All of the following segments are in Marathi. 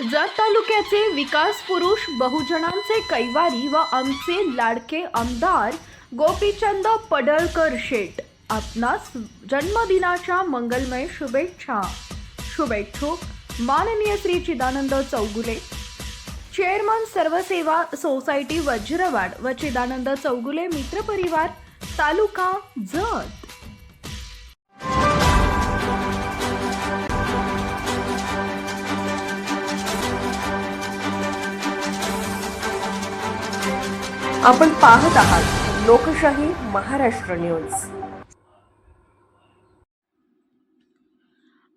जत तालुक्याचे विकास पुरुष बहुजनांचे कैवारी व आमचे लाडके आमदार गोपीचंद पडळकर शेठ आपणास जन्मदिनाच्या मंगलमय शुभेच्छा. शुभेच्छुक माननीय श्री चिदानंद चौगुले. चेअरमन सर्वसेवा सोसायटी वज्रवाड व चिदानंद चौगुले मित्रपरिवार तालुका जत. आपण पाहत आहात लोकशाही महाराष्ट्र न्यूज.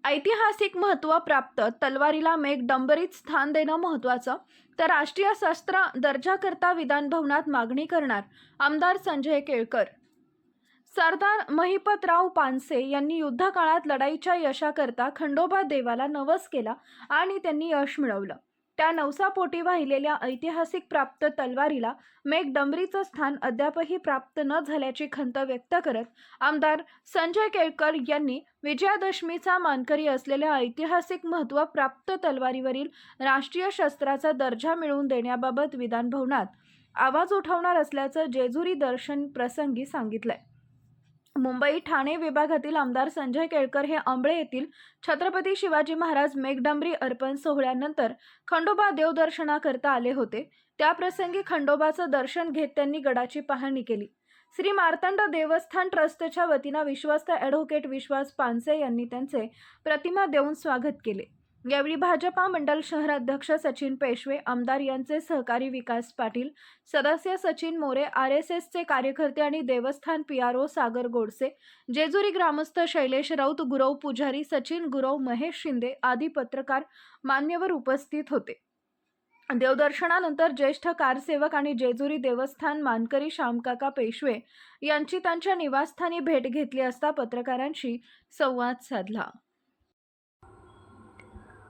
ऐतिहासिक महत्त्व प्राप्त तलवारीला मेघ डंबरीत स्थान देणं महत्त्वाचं तर राष्ट्रीय शस्त्र दर्जाकरता विधान भवनात मागणी करणार आमदार संजय केळकर. सरदार महिपतराव पानसे यांनी युद्धकाळात लढाईच्या यशाकरता खंडोबा देवाला नवस केला आणि त्यांनी यश मिळवलं. त्या नवसापोटी वाहिलेल्या ऐतिहासिक प्राप्त तलवारीला मेघ डंबरीचं स्थान अद्यापही प्राप्त न झाल्याची खंत व्यक्त करत आमदार संजय केळकर यांनी विजयादशमीचा मानकरी असलेल्या ऐतिहासिक महत्त्व प्राप्त तलवारीवरील राष्ट्रीय शस्त्राचा दर्जा मिळवून देण्याबाबत विधानभवनात आवाज उठवणार असल्याचं जेजुरी दर्शन प्रसंगी सांगितलंय. मुंबई ठाणे विभागातील आमदार संजय केळकर हे आंबळे येथील छत्रपती शिवाजी महाराज मेघडंबरी अर्पण सोहळ्यानंतर खंडोबा देवदर्शनाकरता आले होते. त्याप्रसंगी खंडोबाचं दर्शन घेत त्यांनी गडाची पाहणी केली. श्री मार्तंड देवस्थान ट्रस्टच्या वतीनं विश्वस्त ॲडव्होकेट विश्वास पानसे यांनी त्यांचे प्रतिमा देऊन स्वागत केले. यावेळी भाजपा मंडल शहराध्यक्ष सचिन पेशवे आमदार यांचे सहकारी विकास पाटील सदस्य सचिन मोरे आर एस एसचे कार्यकर्ते आणि देवस्थान P R O Sagar Godse Jejuri ग्रामस्थ शैलेश राऊत गुरव पुजारी सचिन गुरव महेश शिंदे आदी पत्रकार मान्यवर उपस्थित होते. देवदर्शनानंतर ज्येष्ठ कारसेवक आणि जेजुरी देवस्थान मानकरी श्यामकाका पेशवे यांची त्यांच्या निवासस्थानी भेट घेतली असता पत्रकारांशी संवाद साधला.